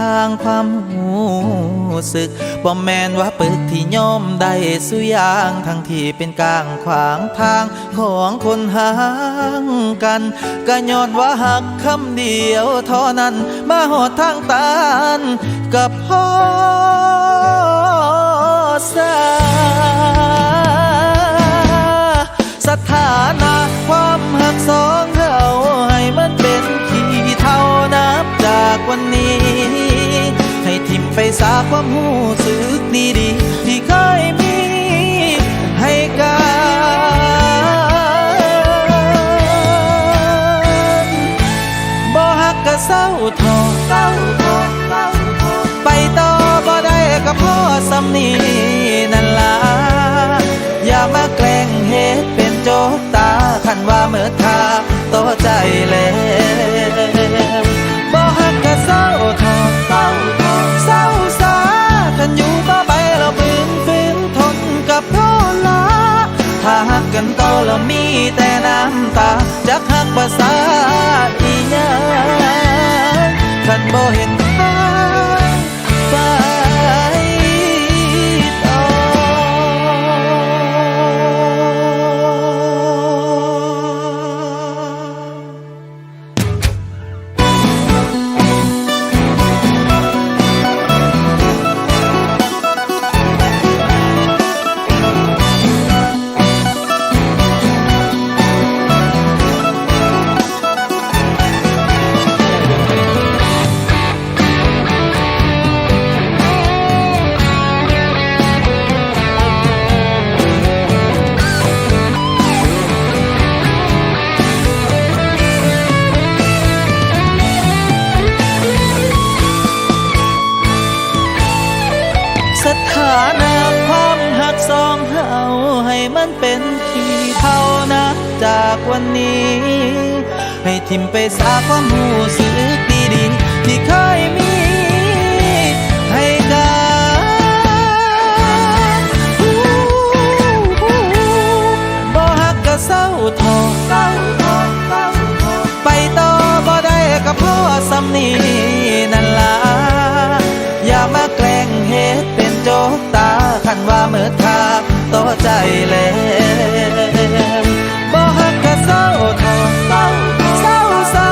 ทางความหูสึกบ่แมนว่าปึกที่ย่อมได้สุยางทั้งที่เป็นกลางขวางทางของคนห่างกันก็ย้อนว่าหักคำเดียวเท่านั้นมาหอดทางตานกับพ่อสาสถานะความหักสองเราให้มันเป็นขีเท่านับจากวันนี้ สาความหูสึกดีๆที่เคยมีให้กันบ่ฮักก็เศร้าทอเศร้าทอเศร้าทอไปต่อบ่ได้ก็พอสำนีนั่นล่ะอย่ามาแกล้งเฮ็ดเป็นโจกตาคันว่าเมื่อทาต่อใจแล้ว ล้วมีแต่น้ำตาจักหักภาษาอีหยังคันบ่เห็น นาความหักสองเฮาให้มันเป็นที่เท่านับจากวันนี้ ให้ทิมไปสาความหูสึกดีๆที่เคยมี ว่าต่อใจแล้วบ่ฮักก็เศร้าทอเศร้าเศร้าสา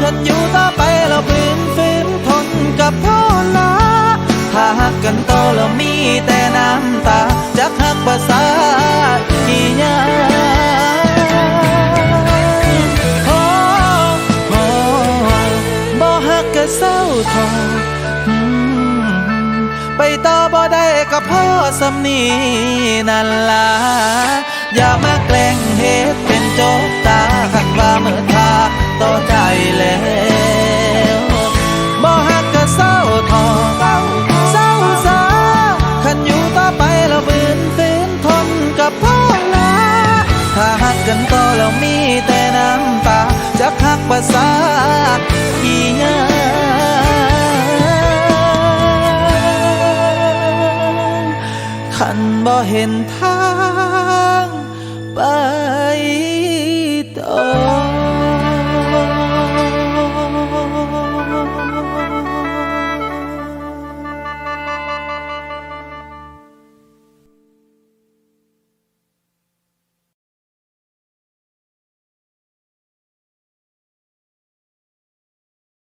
คันอยู่ต่อไปเราฝืนฝืนทนกับโทษละถ้าหักกันต่อแล้วมีแต่น้ำตาจักหักภาษาอีหยังโอ้โอ้บ่ฮักก็เศร้าทออืม ไปต่อบ่ได้ก็พ่อสำนีนั่นล่ะอย่ามาแกล้งเคันบ่เห็นทางไป